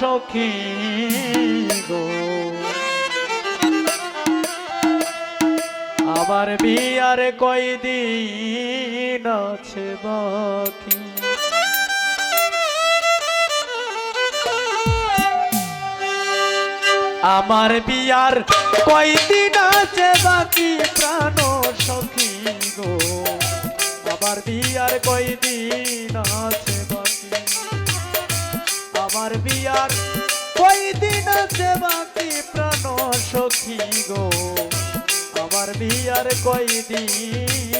সখী গো। আমার বিয়ার কয়দিন আছে বাকি আমার বিয়ার কয়দিন আছে বাকি প্রাণ সখী গো। আমার বিয়ার কয়দিন আছে বাকি। আমার বিয়ার। কয়দিন আছে বাকি প্রাণ সখী গো। আমার বিয়ার কয়দিন? আছে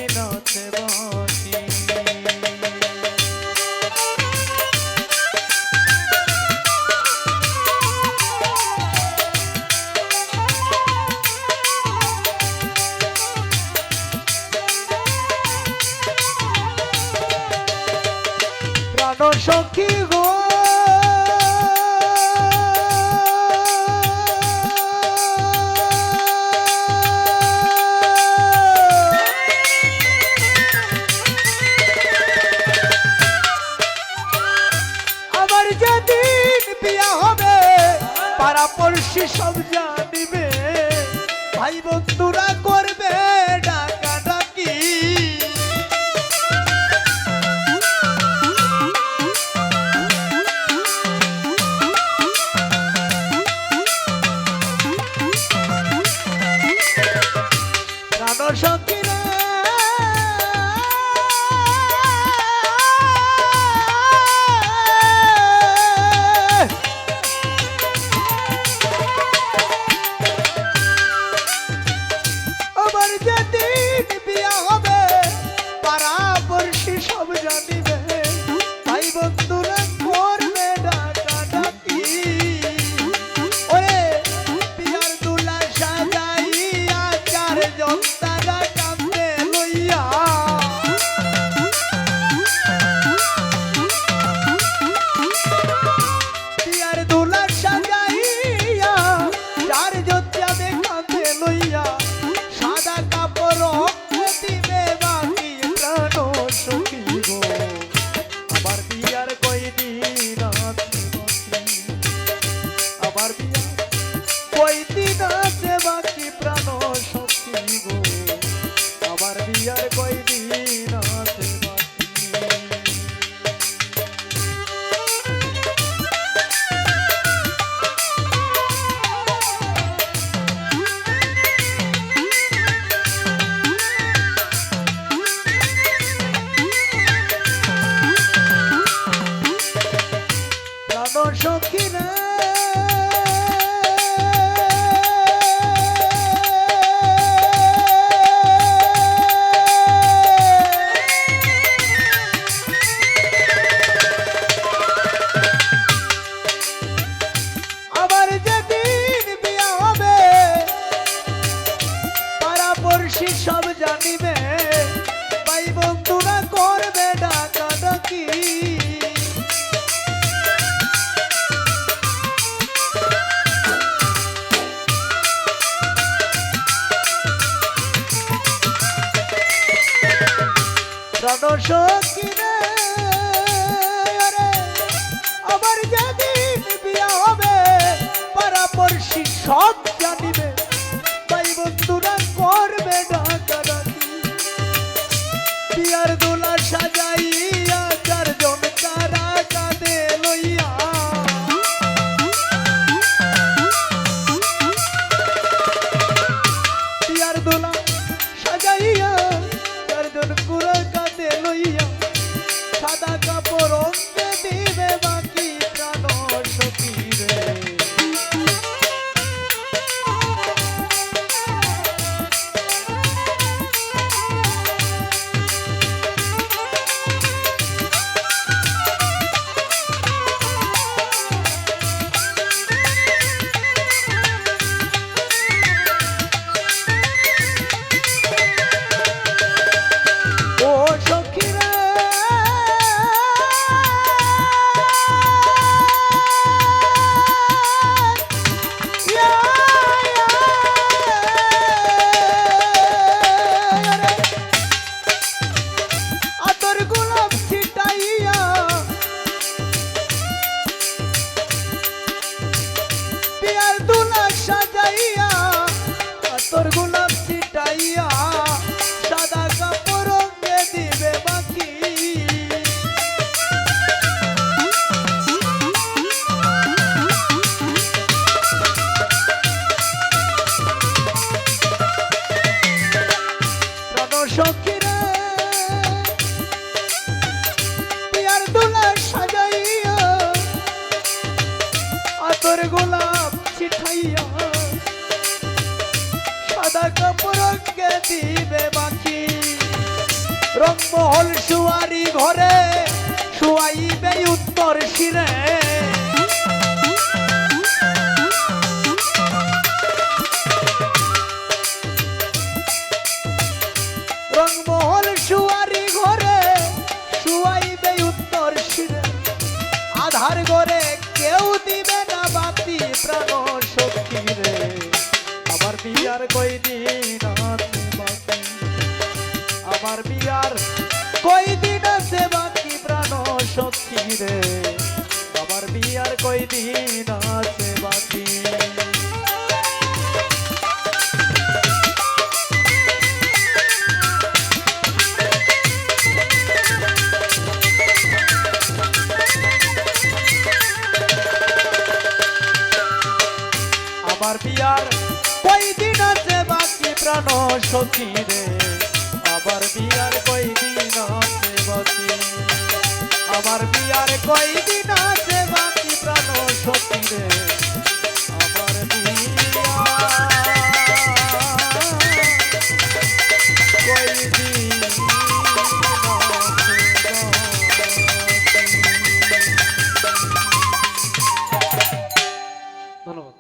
বিয়া হবে। পাড়া পড়শি সব জানিবে। ভাই বন্ধুরা করবে চারজন সখী সব জানিবে। ভাই বন্ধুরা করবে ডাকাডাকি। বিয়ার দোলা সাজাইয়া চারজন তারা কাঁদে লইয়া। বিয়ার দোলা সাজাইয়া চারজন কুড়া কাঁদে লইয়া। love. বিয়ার দুলা সাজাইয়া দিবে বাঁচি। রংমহল সুয়ারি ঘরে সুয়াইবে উত্তর শিরে। রংমহল সুয়ারি ঘরে সুয়াইবে উত্তর শিরে। আধার ঘরে কেউ দিবে না বাতি প্রাণ শক্তি রে আমার বিয়ার কই দিন আমার বিয়ার কই দিন আছে বাকি প্রাণ শক্তি রে? আমার বিয়ার কই দিন আছে বাকি? আমার বিয়ার কই দিন আছে বাকি প্রাণ সখী রে? আমার বিয়ার কই দিন আমার বিয়ার কই দিন